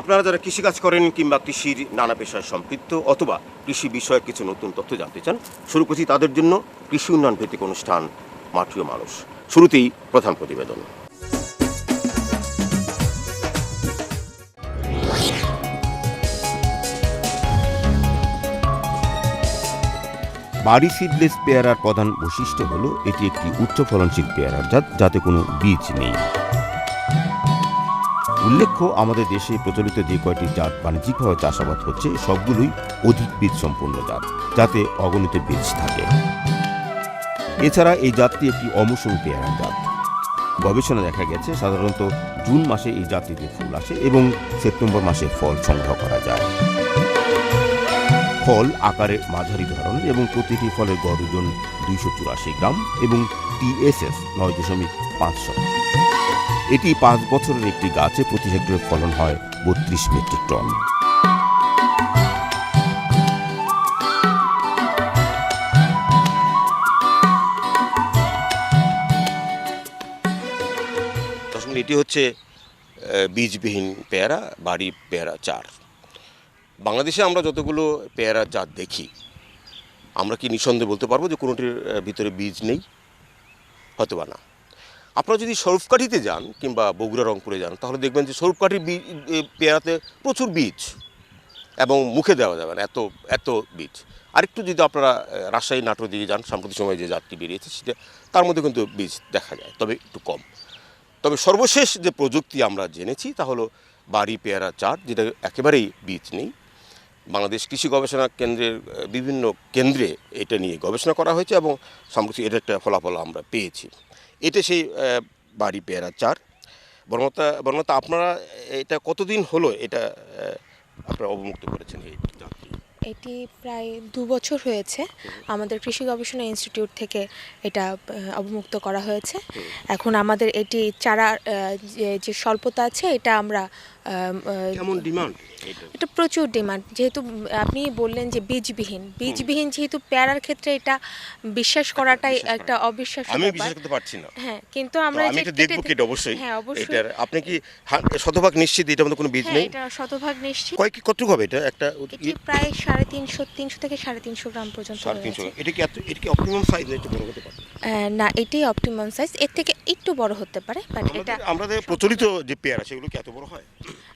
আপনারা যারা কৃষিকাজ করেন কিংবা কৃষির নানা পেশায় সম্পৃক্ত অথবা কৃষি বিষয়ে কিছু নতুন তথ্য জানতে চান, শুরু করছি তাদের জন্য কৃষি উন্নয়ন ভিত্তিক অনুষ্ঠান মাটিও মানুষ। শুরুতেই প্রধান প্রতিবেদন। বাড়ি সিডলেস পেয়ারার প্রধান বৈশিষ্ট্য হলো এটি একটি উচ্চ ফলনশীল পেয়ারার জাত, যাতে কোনো বীজ নেই। উল্লেখ্য, আমাদের দেশে প্রচলিত যে কয়টি জাত বাণিজ্যিকভাবে চাষাবাদ হচ্ছে, সবগুলোই অধিক বীজ সম্পন্ন জাত, যাতে অগণিত বীজ থাকে। এছাড়া এই জাতটি একটি অমৌসুমী পেয়ারার জাত। গবেষণা দেখা গেছে, সাধারণত জুন মাসে এই জাতিতে ফুল আসে এবং সেপ্টেম্বর মাসে ফল সংগ্রহ করা যায়। ফল আকারে মাঝারি ধরনের এবং প্রতিটি ফলের গড় ওজন দুইশো চুরাশি গ্রাম এবং টিএসএস নয় দশমিক পাঁচশো এটি পাঁচ বছরের একটি গাছে প্রতি হেক্টরে ফলন হয় বত্রিশ মেট্রিক টন। এটি হচ্ছে বীজবিহীন পেয়ারা, বাড়ি পেয়ারা চার। বাংলাদেশে আমরা যতগুলো পেয়ারা জাত দেখি, আমরা কি নিঃসন্দেহে বলতে পারব যে কোনোটির ভিতরে বীজ নেই? হয়তো না। আপনারা যদি সরফকাঠিতে যান কিংবা বগুড়া, রংপুরে যান, তাহলে দেখবেন যে সরফকাঠির পেয়ারাতে প্রচুর বীজ এবং মুখে দেওয়া যাবে না, এত এত বীজ। আরেকটু যদি আপনারা রাজশাহী নাটোর দিকে যান, সাম্প্রতিক সময়ে যে জাতটি বেরিয়েছে সেটা, তার মধ্যে কিন্তু বীজ দেখা যায়, তবে একটু কম। তবে সর্বশেষ যে প্রযুক্তি আমরা জেনেছি তা হলো বাড়ি পেয়ারা চার, যেটা একেবারেই বীজ নেই। বাংলাদেশ কৃষি গবেষণা কেন্দ্রের বিভিন্ন কেন্দ্রে এটা নিয়ে গবেষণা করা হয়েছে এবং সাম্প্রতিক, এর একটা ফলাফল আমরা পেয়েছি। এটা সেই বাড়ি পেয়ারা চার। বর্মতা বর্মতা আপনারা এটা কতদিন হলো এটা আপনারা অবমুক্ত করেছেন এই এটি প্রায় দু বছর হয়েছে। আমাদের কৃষি গবেষণা ইনস্টিটিউট থেকে এটা অবমুক্ত করা হয়েছে। এখন আমাদের এটি চারা যে- স্বল্পতা আছে এটা আমরা কেমন ডিমান্ড এটা এটা প্রচুর ডিমান্ড যেহেতু আপনি বললেন যে বীজবিহীন বীজবিহীন যেহেতু পেয়ারার ক্ষেত্রে এটা বিশ্বাস করাটাই একটা অবিশ্বাস আমি বিশ্বাস করতে পারছি না। হ্যাঁ কিন্তু আমরা আমি এটা দেখব কি এটা অবশ্যই হ্যাঁ অবশ্যই। এটার। আপনি কি শতভাগ নিশ্চিত এটা মধ্যে কোনো বীজ হ্যাঁ নেই? এটা শতভাগ নিশ্চিত। কয় কি কতটুকু হবে এটা? একটা এটি প্রায় সাড়ে তিনশো তিনশো থেকে সাড়ে তিনশো গ্রাম পর্যন্ত সাড়ে তিনশো। রয়েছে। এটা কি এটা কি অপটিমাম সাইজ একটু বড় হতে পারে। না এটাই অপটিমাম সাইজ এর থেকে একটু বড় হতে পারে বাট এটা আমাদের প্রচলিত যে পেয়ারা সেগুলো কি এত বড় হয়?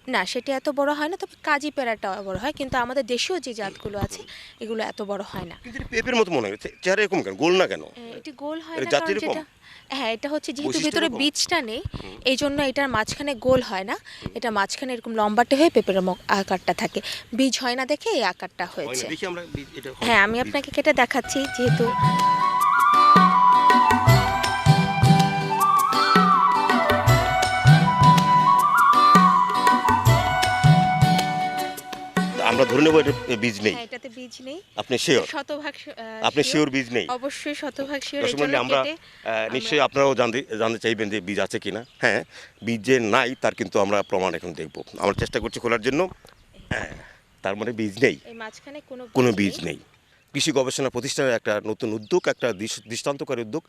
না সেটা এত বড় হয় না তবে কাজী পেয়ারাটা বড় হয় কিন্তু আমাদের দেশীয় যে জাতগুলো আছে এগুলো এত বড় হয় না। কিন্তু পেঁপের মতো মনে হয় চে- চেহারা এরকম কেন? গোল না কেন? এটি গোল হয় না কারণ যেটা হ্যাঁ এটা হচ্ছে যেহেতু ভিতরে বীজটা নেই এই জন্য এটার মাঝখানে গোল হয় না। এটা মাঝখানে এরকম লম্বাটে হয়ে পেঁপের আকারটা থাকে। বীজ হয় না দেখে এই আকারটা হয়েছে। হয়। হ্যাঁ আমি আপনাকে কেটে দেখাচ্ছি যেহেতু আমরা ধরে নেব এটা বীজ নেই। হ্যাঁ এটাতে বীজ নেই। আপনি শিওর শতভাগ আপনি শিওর বীজ নেই? অবশ্যই শতভাগ শিওর এটা মানে আমরা নিশ্চয়ই আপনারাও জানতে জানতে চাইবেন যে বীজ আছে কিনা। হ্যাঁ বীজ যে নাই তার কিন্তু আমরা প্রমাণ এখন দেখব। আমরা চেষ্টা করছি খোলার জন্য। হ্যাঁ, তার মানে বীজ নেই। এই মাঝখানে কোনো কোনো বীজ নেই। কৃষি গবেষণা প্রতিষ্ঠানের একটা নতুন উদ্যোগ, একটা দৃষ্টান্তকারী উদ্যোগ।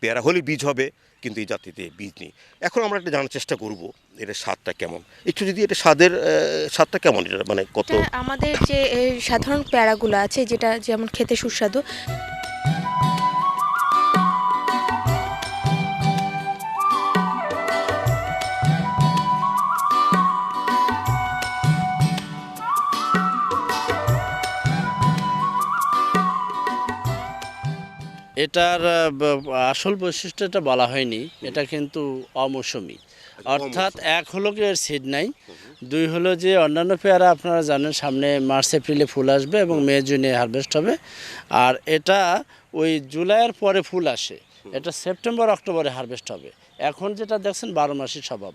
পেয়ারা হলে বীজ হবে, কিন্তু এই জাতিতে বীজ নেই। এখন আমরা একটা জানার চেষ্টা করব, এটা স্বাদটা কেমন? একটু যদি এটা স্বাদের স্বাদটা কেমন? এটা মানে কত? আমাদের যে সাধারণ পেয়ারাগুলো আছে, যেটা যেমন খেতে সুস্বাদু। এটার আসল বৈশিষ্ট্যটা বলা হয়নি। এটা কিন্তু অমৌসুমি। অর্থাৎ এক হলো কি এর সিড নাই দুই হলো যে অন্যান্য পেয়ারা আপনারা জানেন সামনে মার্চ এপ্রিলে ফুল আসবে এবং মে জুনে হারভেস্ট হবে। আর এটা ওই জুলাইয়ের পরে ফুল আসে। এটা সেপ্টেম্বর অক্টোবরে হারভেস্ট হবে। এখন যেটা দেখছেন বারো মাসি স্বভাব।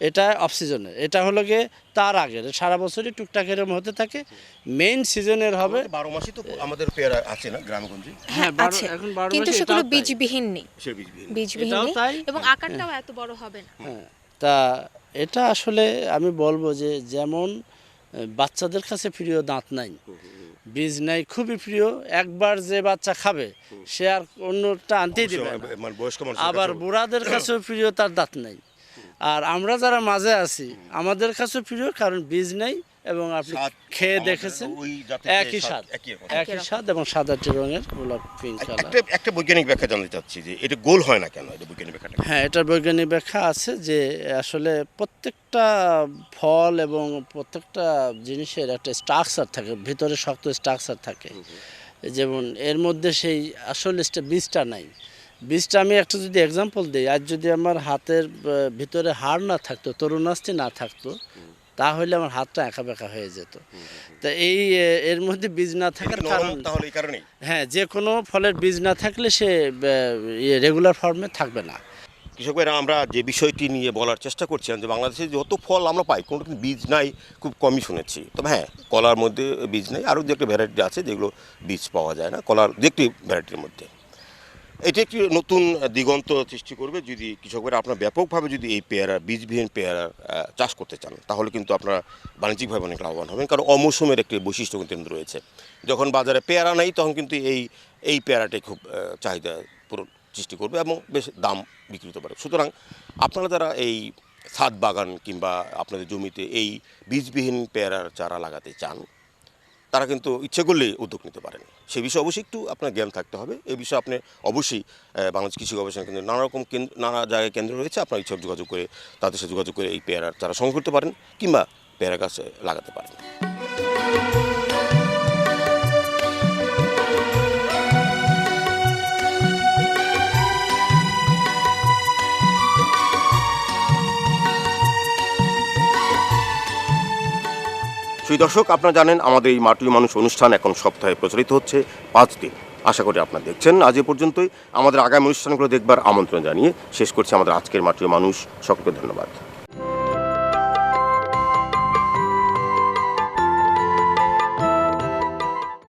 এটা অফ সিজনের এটা হলো গিয়ে তার আগের সারা বছরই টুকটাক এরকম হতে থাকে। মেইন সিজনের হবে বারো মাসই তো আমাদের পেয়ারা আছে না গ্রামগঞ্জে? হ্যাঁ বারো- আছে। এখন বারো কিন্তু সেগুলো বীজবিহীন নেই। সে বীজবিহীন বীজবিহীন নেই। এবং আকারটাও এত বড় হবে না। হ্যাঁ তা এটা আসলে আমি বলব যে যেমন বাচ্চাদের কাছে প্রিয় দাঁত নাই। বীজ নাই খুবই প্রিয়। একবার যে বাচ্চা খাবে সে আর অন্যটা আনতেই দিবে। মানে বয়স্ক আবার বুড়াদের কাছেও প্রিয় তার দাঁত নাই। আর আমরা যারা মাঝে আছি আমাদের কাছে প্রিয় কারণ বীজ নেই এবং আপনি খেয়ে দেখেছেন একই স্বাদ একই একই স্বাদ এবং সাদাটি রঙের গোলাপ পিঙ্ক একটা একটা বৈজ্ঞানিক ব্যাখ্যা জানতে চাচ্ছি যে এটা গোল হয় না কেন এটা বৈজ্ঞানিক ব্যাখ্যাটা কি? হ্যাঁ এটার বৈজ্ঞানিক ব্যাখ্যা আছে যে আসলে প্রত্যেকটা ফল এবং প্রত্যেকটা জিনিসের একটা স্ট্রাকচার থাকে ভিতরে শক্ত স্ট্রাকচার থাকে। যেমন এর মধ্যে সেই আসল স্টা- বীজটা নাই। বীজটা আমি একটা যদি এক্সাম্পল দিই আজ যদি আমার হাতের ভিতরে হাড় না থাকতো তরুণাস্তি না থাকতো তাহলে আমার হাতটা একা বেঁকা হয়ে যেত। তা এই এর মধ্যে বীজ না থাকার কারণ তাহলে এই কারণেই। হ্যাঁ যে কোনো ফলের বীজ না থাকলে সে রেগুলার ফর্মে থাকবে না। কৃষক ভাইরা আমরা যে বিষয়টি নিয়ে বলার চেষ্টা করছিলাম যে বাংলাদেশে যত ফল আমরা পাই কোনো কিন্তু বীজ নাই খুব কমই শুনেছি। তবে হ্যাঁ কলার মধ্যে বীজ নেই আরও দু একটা ভ্যারাইটি আছে যেগুলো বীজ পাওয়া যায় না কলার দু একটি ভ্যারাইটির মধ্যে। এটি একটি নতুন দিগন্ত সৃষ্টি করবে যদি কৃষকেরা আপনার ব্যাপকভাবে যদি এই পেয়ারা, বীজবিহীন পেয়ারা চাষ করতে চান, তাহলে কিন্তু আপনারা বাণিজ্যিকভাবে অনেক লাভবান হবেন। কারণ অমৌসুমের একটি বৈশিষ্ট্য কিন্তু রয়েছে। যখন বাজারে পেয়ারা নেই, তখন কিন্তু এই এই পেয়ারাটাই খুব চাহিদা পূরণ সৃষ্টি করবে এবং বেশ দাম বিক্রি হতে পারে সুতরাং আপনারা যারা এই ছাদ বাগান কিংবা আপনাদের জমিতে এই বীজবিহীন পেয়ারার চারা লাগাতে চান তারা কিন্তু ইচ্ছে করলেই উদ্যোগ নিতে পারেন। সে বিষয়ে অবশ্যই একটু আপনার জ্ঞান থাকতে হবে। এ বিষয়ে আপনি অবশ্যই বাংলাদেশ কৃষি গবেষণা কেন্দ্র নানা রকম কেন্দ্র নানা জায়গায় কেন্দ্র রয়েছে। আপনার ইচ্ছা যোগাযোগ করে, তাদের সাথে যোগাযোগ করে এই পেয়ারার তারা সংগ্রহ করতে পারেন কিংবা পেয়ারা গাছ লাগাতে পারেন। সুই দর্শক, আপনারা জানেন আমাদের এই মাটি মানুষ অনুষ্ঠান এখন সপ্তাহে প্রচারিত হচ্ছে পাঁচ দিন। আশা করি আপনারা দেখছেন। আজ এ পর্যন্তই। আমাদের আগামী অনুষ্ঠানগুলো দেখবার আমন্ত্রণ জানিয়ে শেষ করছি আমাদের আজকের মাটির মানুষ। সকলকে ধন্যবাদ।